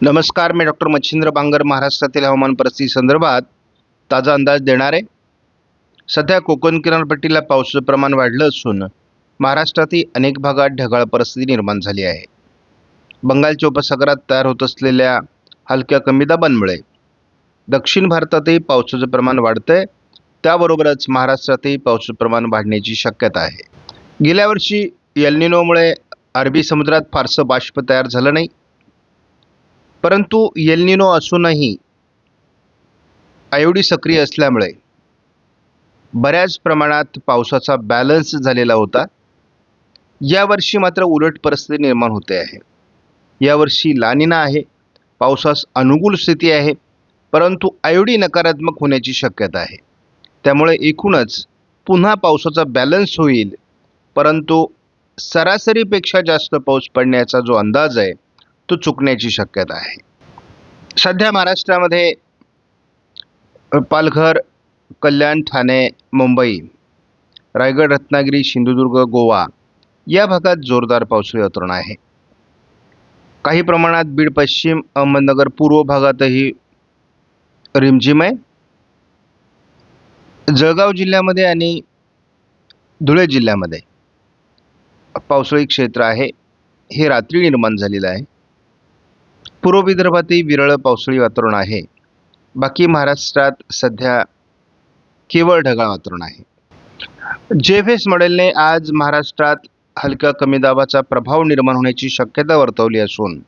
नमस्कार मी डॉक्टर मच्छिंद्र बांगर महाराष्ट्रातील हवामान परिस्थिती संदर्भात ताजा अंदाज देणार. आहे सध्या कोकण किनारपट्टीला पावसाचं प्रमाण वाढलं असून महाराष्ट्रातील अनेक भागात ढगाळ परिस्थिती निर्माण झाली आहे. बंगालच्या उपसागरात तयार होत असलेल्या हलक्या कमी दाबांमुळे दक्षिण भारतातही पावसाचं प्रमाण वाढतंय. त्याबरोबरच महाराष्ट्रातही पावसाचं प्रमाण वाढण्याची शक्यता आहे. गेल्या वर्षी एलनिनोमुळे अरबी समुद्रात फारसं बाष्प तयार झालं नाही. परंतु येलनिनो असूनही आयोडी सक्रिय असल्यामुळे बऱ्याच प्रमाणात पावसाचा बॅलन्स झालेला होता. यावर्षी मात्र उलट परिस्थिती निर्माण होते आहे. यावर्षी लानिना आहे. पावसास अनुकूल स्थिती आहे. परंतु आयोडी नकारात्मक होण्याची शक्यता आहे. त्यामुळे एकूणच पुन्हा पावसाचा बॅलन्स होईल. परंतु सरासरीपेक्षा जास्त पाऊस पडण्याचा जो अंदाज आहे तो चुकण्याची शक्यता आहे. सध्या महाराष्ट्रामध्ये पालघर कल्याण ठाणे मुंबई रायगड रत्नागिरी सिंधुदुर्ग गोवा या भागात जोरदार पावसाळी अतरण आहे. काही प्रमाणात बीड पश्चिम अहमदनगर पूर्व भागातही रिमझिम आहे. जळगाव जिल्ह्यामध्ये आणि धुळे जिल्ह्यामध्ये पावसाळी क्षेत्र आहे. हे रात्री निर्माण झालेलं आहे. पूर्व विदर्भातही विरळ पावसाळी वातावरण आहे. बाकी महाराष्ट्रात सध्या केवळ ढगाळ वातावरण आहे. जे एफ एस मॉडेलने आज महाराष्ट्रात हलक्या कमी दाबाचा प्रभाव निर्माण होण्याची शक्यता वर्तवली असून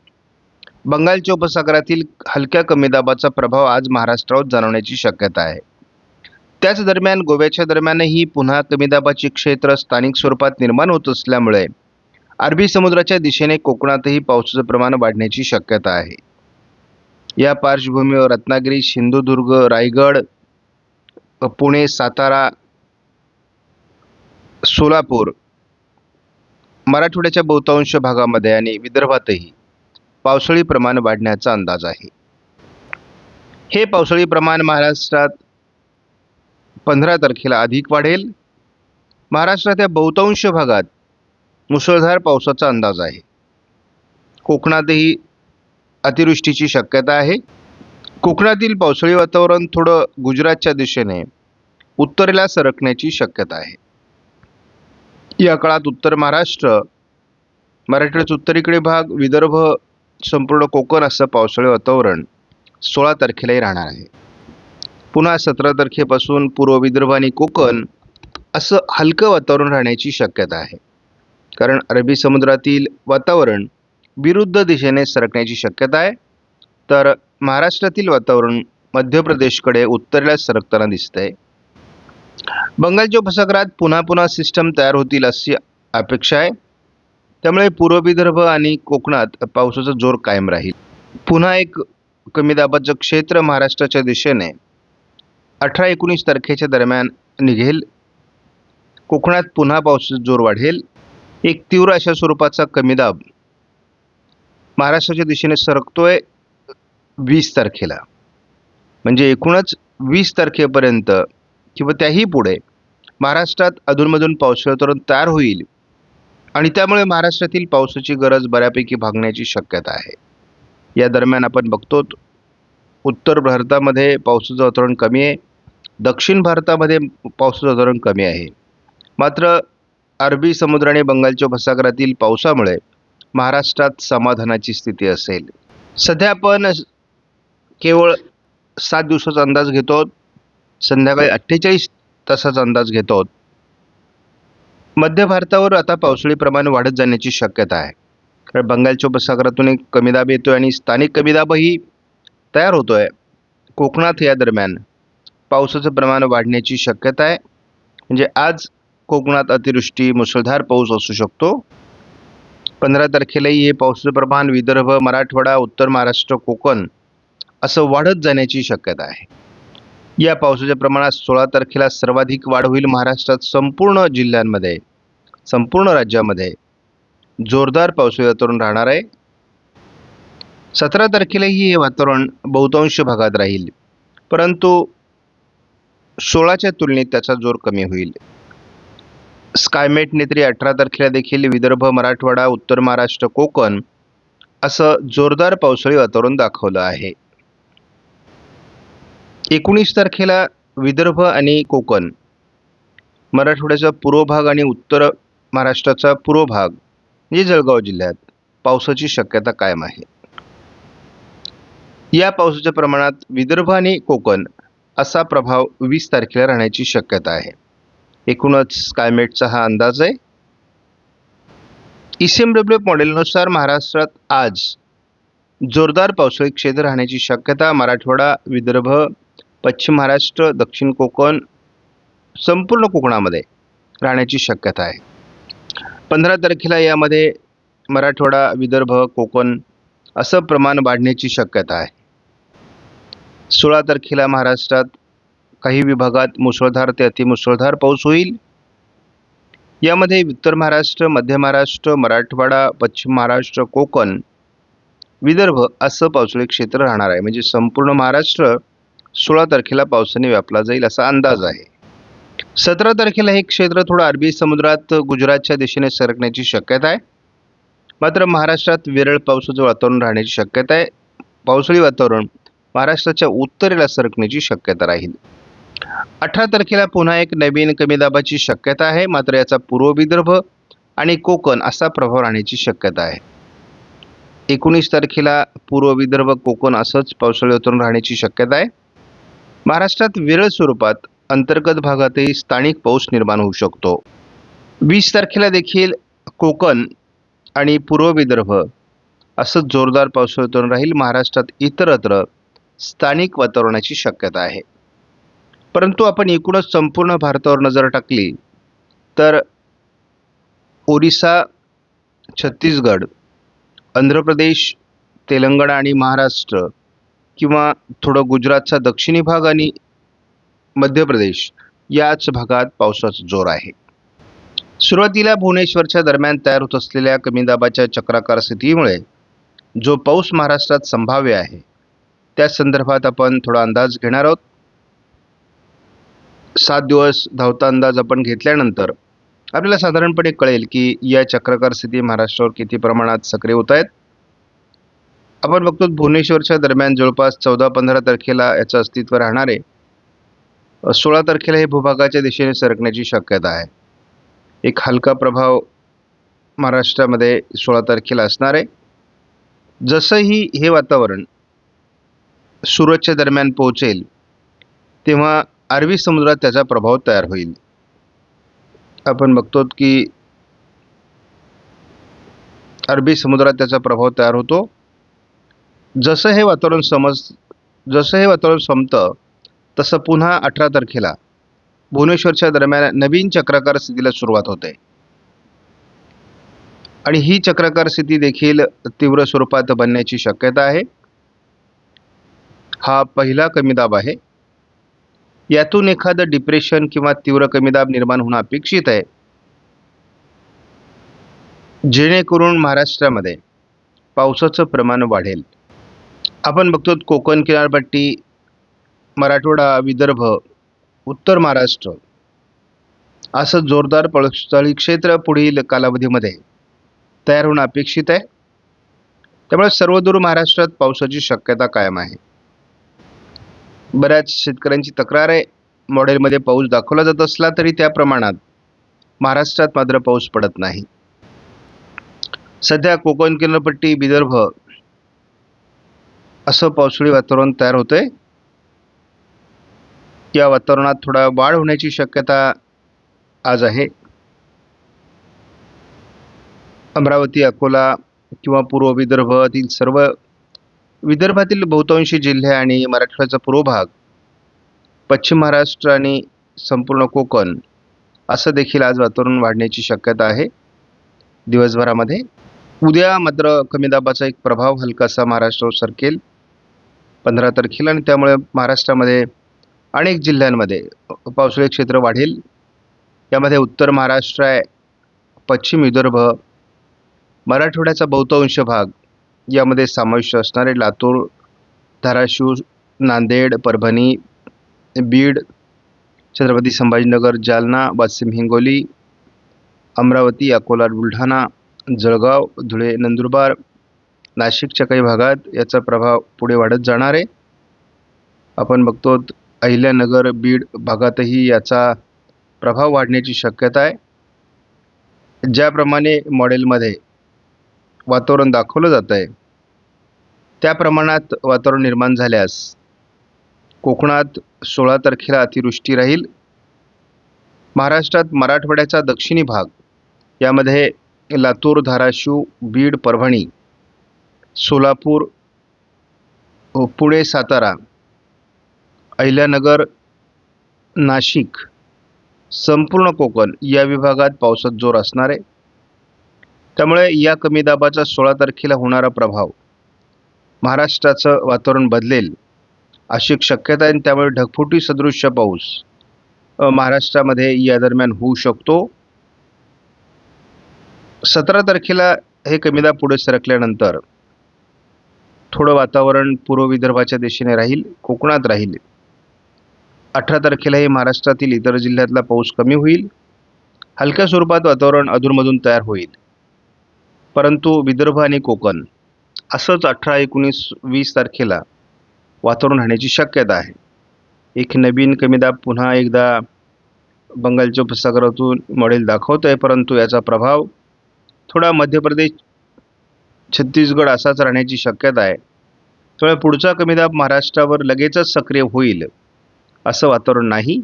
बंगालच्या उपसागरातील हलक्या कमी दाबाचा प्रभाव आज महाराष्ट्रावर जाणवण्याची शक्यता आहे. त्याच दरम्यान गोव्याच्या दरम्यानही पुन्हा कमी दाबाची क्षेत्र स्थानिक स्वरूपात निर्माण होत असल्यामुळे अरबी समुद्राच्या दिशेने कोकणातही पावसाचं प्रमाण वाढण्याची शक्यता आहे. या पार्श्वभूमीवर रत्नागिरी सिंधुदुर्ग रायगड पुणे सातारा सोलापूर मराठवाड्याच्या बहुतांश भागामध्ये आणि विदर्भातही पावसाळी प्रमाण वाढण्याचा अंदाज आहे. हे पावसाळी प्रमाण महाराष्ट्रात पंधरा तारखेला अधिक वाढेल. महाराष्ट्राच्या बहुतांश भागात मुसळधार पावसाचा अंदाज आहे. कोकणातही अतिवृष्टीची शक्यता आहे. कोकणातील पावसाळी वातावरण थोडं गुजरातच्या दिशेने उत्तरेला सरकण्याची शक्यता आहे. या काळात उत्तर महाराष्ट्र मराठवाड्याचा उत्तरेकडे भाग विदर्भ संपूर्ण कोकण असं पावसाळी वातावरण सोळा तारखेलाही राहणार आहे. पुन्हा सतरा तारखेपासून पूर्व विदर्भ आणि कोकण असं हलकं वातावरण राहण्याची शक्यता आहे. कारण अरबी समुद्रातील वातावरण विरुद्ध दिशेने सरकण्याची शक्यता आहे. तर महाराष्ट्रातील वातावरण मध्य प्रदेशकडे उत्तरेला सरकताना दिसतंय. बंगालच्या उपसागरात पुन्हा पुन्हा सिस्टम तयार होतील अशी अपेक्षा आहे. त्यामुळे पूर्व विदर्भ आणि कोकणात पावसाचा जोर कायम राहील. पुन्हा एक कमी दाबाचं क्षेत्र महाराष्ट्राच्या दिशेने अठरा एकोणीस तारखेच्या दरम्यान निघेल. कोकणात पुन्हा पावसाचा जोर वाढेल. एक तीव्र अशा स्वरूपाचा कमी दाब महाराष्ट्राच्या दिशेने सरकतोय वीस तारखेला. म्हणजे एकूणच वीस तारखेपर्यंत किंवा त्याही पुढे महाराष्ट्रात अधूनमधून पावसाळी वातावरण तयार होईल आणि त्यामुळे महाराष्ट्रातील पावसाची गरज बऱ्यापैकी भागण्याची शक्यता आहे. या दरम्यान आपण बघतो उत्तर भारतामध्ये पावसाचं वातावरण कमी आहे दक्षिण भारतामध्ये पावसाचं वातावरण कमी आहे. मात्र अरबी समुद्र आणि बंगालच्या उपसागरातील पावसामुळे महाराष्ट्रात समाधानाची स्थिती असेल. सध्या आपण केवळ सात दिवसाचा अंदाज घेतो. संध्याकाळी अठ्ठेचाळीस तासाचा अंदाज घेतो. मध्य भारतावर आता पावसाळी प्रमाण वाढत जाण्याची शक्यता आहे. कारण बंगालच्या उपसागरातून एक कमी दाब येतोय आणि स्थानिक कमी दाबही तयार होतोय. कोकणात या दरम्यान पावसाचं प्रमाण वाढण्याची शक्यता आहे. म्हणजे आज कोकणात अतिवृष्टी मुसळधार पाऊस असू शकतो. पंधरा तारखेलाही हे पावसाचं प्रमाण विदर्भ मराठवाडा उत्तर महाराष्ट्र कोकण असं वाढत जाण्याची शक्यता आहे. या पावसाच्या प्रमाणात सोळा तारखेला सर्वाधिक वाढ होईल महाराष्ट्रात संपूर्ण जिल्ह्यांमध्ये संपूर्ण राज्यामध्ये. जोरदार पावसाळी वातावरण राहणार आहे. सतरा तारखेलाही हे वातावरण बहुतांश भागात राहील. परंतु सोळाच्या तुलनेत त्याचा जोर कमी होईल. स्कायमेट नेत्री अठरा तारखेला देखील विदर्भ मराठवाडा उत्तर महाराष्ट्र कोकण असं जोरदार पावसाळी वातावरण दाखवलं आहे. एकोणीस तारखेला विदर्भ आणि कोकण मराठवाड्याचा पूर्व भाग आणि उत्तर महाराष्ट्राचा पूर्व भाग म्हणजे जळगाव जिल्ह्यात पावसाची शक्यता कायम आहे. या पावसाच्या प्रमाणात विदर्भ आणि कोकण असा प्रभाव वीस तारखेला राहण्याची शक्यता आहे. एकूणच स्कायमेटचा हा अंदाज आहे. ईसीएम डब्ल्यू मॉडेलनुसार महाराष्ट्रात आज जोरदार पावसाळी क्षेत्र राहण्याची शक्यता मराठवाडा विदर्भ पश्चिम महाराष्ट्र दक्षिण कोकण संपूर्ण कोकणामध्ये राहण्याची शक्यता आहे. पंधरा तारखेला यामध्ये मराठवाडा विदर्भ कोकण असं प्रमाण वाढण्याची शक्यता आहे. सोळा तारखेला महाराष्ट्रात काही विभागात मुसळधार ते अतिमुसळधार पाऊस होईल. यामध्ये उत्तर महाराष्ट्र मध्य महाराष्ट्र मराठवाडा पश्चिम महाराष्ट्र कोकण विदर्भ असं पावसाळी क्षेत्र राहणार आहे. म्हणजे संपूर्ण महाराष्ट्र सोळा तारखेला पावसाने व्यापला जाईल असा अंदाज आहे. सतरा तारखेला हे क्षेत्र थोडं अरबी समुद्रात गुजरातच्या दिशेने सरकण्याची शक्यता आहे. मात्र महाराष्ट्रात विरळ पावसाचं वातावरण राहण्याची शक्यता आहे. पावसाळी वातावरण महाराष्ट्राच्या उत्तरेला सरकण्याची शक्यता राहील. अठरा तारखेला पुन्हा एक नवीन कमी दाबाची शक्यता आहे मात्र याचा पूर्व विदर्भ आणि कोकण असा प्रभाव राहण्याची शक्यता आहे. एकोणीस तारखेला पूर्व विदर्भ कोकण असंच पावसाळी वातावरण राहण्याची शक्यता आहे. महाराष्ट्रात विरळ स्वरूपात अंतर्गत भागातही स्थानिक पाऊस निर्माण होऊ शकतो. वीस तारखेला देखील कोकण आणि पूर्व विदर्भ असंच जोरदार पावसाळी वातावरण राहील महाराष्ट्रात इतरत्र स्थानिक वातावरणाची शक्यता आहे. परंतु आपण एकूणच संपूर्ण भारतावर नजर टाकली तर ओरिसा छत्तीसगड आंध्र प्रदेश तेलंगणा आणि महाराष्ट्र किंवा थोडं गुजरातचा दक्षिणी भाग आणि मध्य प्रदेश याच भागात पावसाचा जोर आहे. सुरुवातीला भुवनेश्वरच्या दरम्यान तयार होत असलेल्या कमी दाबाच्या चक्राकार स्थितीमुळे जो पाऊस महाराष्ट्रात संभाव्य आहे त्या संदर्भात आपण थोडा अंदाज घेणार आहोत. सात दिवस धावता अंदाज आपण घेतल्यानंतर आपल्याला साधारणपणे कळेल की या चक्राकार स्थिती महाराष्ट्रावर किती प्रमाणात सक्रिय होत आहेत. आपण बघतो भुवनेश्वरच्या दरम्यान जवळपास चौदा पंधरा तारखेला याचं अस्तित्व राहणार आहे सोळा तारखेला हे भूभागाच्या दिशेने सरकण्याची शक्यता आहे. एक हलका प्रभाव महाराष्ट्रामध्ये सोळा तारखेला असणार आहे. जसंही हे वातावरण सुरतच्या दरम्यान पोहोचेल तेव्हा अरबी समुद्रात त्याचा प्रभाव तयार होईल. आपण बघतो की अरबी समुद्रात त्याचा प्रभाव तयार होतो. जसं हे वातावरण समज जसं हे वातावरण संपतं तसं पुन्हा अठरा तारखेला भुवनेश्वरच्या दरम्यान नवीन चक्राकार स्थितीला सुरुवात होते. आणि ही चक्राकार स्थिती देखील तीव्र स्वरूपात बनण्याची शक्यता आहे. हा पहिला कमी दाब आहे. यातून एखादं डिप्रेशन किंवा तीव्र कमी दाब निर्माण होणं अपेक्षित आहे. जेणेकरून महाराष्ट्रामध्ये पावसाचं प्रमाण वाढेल. आपण बघतो कोकण किनारपट्टी मराठवाडा विदर्भ उत्तर महाराष्ट्र असं जोरदार पळस्थळी क्षेत्र पुढील कालावधीमध्ये तयार होणं अपेक्षित आहे. त्यामुळे सर्वदूर महाराष्ट्रात पावसाची शक्यता कायम आहे. बऱ्याच शेतकऱ्यांची तक्रार आहे मॉडेलमध्ये पाऊस दाखवला जात असला तरी त्या प्रमाणात महाराष्ट्रात मात्र पाऊस पडत नाही. सध्या कोकण किनारपट्टी विदर्भ असं पावसाळी वातावरण तयार होतंय. या वातावरणात थोडा वाढ होण्याची शक्यता आज आहे. अमरावती अकोला किंवा पूर्व विदर्भातील सर्व विदर्भातील बहुतांशी जिल्हे आणि मराठवाड्याचा पूर्व भाग पश्चिम महाराष्ट्र आणि संपूर्ण कोकण असं देखील आज वातावरण वाढण्याची शक्यता आहे. दिवसभरामध्ये उद्या मात्र कमी दाबाचा एक प्रभाव हलकासा महाराष्ट्रावर सरकेल. पंधरा तारखेला आणि त्यामुळे महाराष्ट्रामध्ये अनेक जिल्ह्यांमध्ये पावसाळी क्षेत्र वाढेल. यामध्ये उत्तर महाराष्ट्र आहे पश्चिम विदर्भ मराठवाड्याचा बहुतांश भाग यामध्ये समाविष्ट असणारे लातूर धाराशिव नांदेड परभणी बीड छत्रपती संभाजीनगर जालना वाशिम हिंगोली अमरावती अकोला बुलढाणा जळगाव धुळे नंदुरबार नाशिकच्या काही भागात याचा प्रभाव पुढे वाढत जाणार आहे. आपण बघतो अहिल्यानगर बीड भागातही याचा प्रभाव वाढण्याची शक्यता आहे. ज्याप्रमाणे मॉडेलमध्ये वातावरण दाखवलं जात आहे त्या प्रमाणात वातावरण निर्माण झाल्यास कोकणात सोळा तारखेला अतिवृष्टी राहील. महाराष्ट्रात मराठवाड्याचा दक्षिणी भाग यामध्ये लातूर धाराशिव बीड परभणी सोलापूर पुणे सातारा अहिल्यानगर नाशिक संपूर्ण कोकण या विभागात पावसात जोर असणार आहे. त्यामुळे या कमी दाबाचा सोळा तारखेला होणारा प्रभाव महाराष्ट्राचं वातावरण बदलेल अशी शक्यता आहे आणि त्यामुळे ढगफुटी सदृश्य पाऊस महाराष्ट्रामध्ये या दरम्यान होऊ शकतो. सतरा तारखेला हे कमीदा पुढे सरकल्यानंतर थोडं वातावरण पूर्व विदर्भाच्या दिशेने राहील कोकणात राहील. अठरा तारखेलाही महाराष्ट्रातील इतर जिल्ह्यातला पाऊस कमी होईल. हलक्या स्वरूपात वातावरण अधूनमधून तयार होईल. परंतु विदर्भ आणि कोकण असंच अठरा एकोणीस वीस तारखेला वातावरण राहण्याची शक्यता आहे. एक नवीन कमी दाब पुन्हा एकदा बंगालच्या उपसागरातून मॉडेल दाखवत आहे परंतु याचा प्रभाव थोडा मध्य प्रदेश छत्तीसगड असाच राहण्याची शक्यता आहे. त्यामुळे पुढचा कमी दाब महाराष्ट्रावर लगेचच सक्रिय होईल असं वातावरण नाही.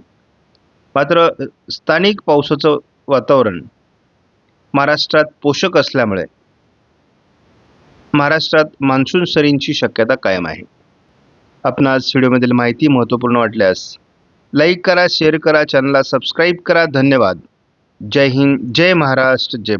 मात्र स्थानिक पावसाचं वातावरण महाराष्ट्रात पोषक असल्यामुळे महाराष्ट्रात मान्सून सरींची शक्यता कायम आहे. आपणास व्हिडिओमधील माहिती महत्त्वपूर्ण वाटल्यास लाईक करा शेअर करा चॅनलला सबस्क्राईब करा. धन्यवाद. जय हिंद जय महाराष्ट्र जय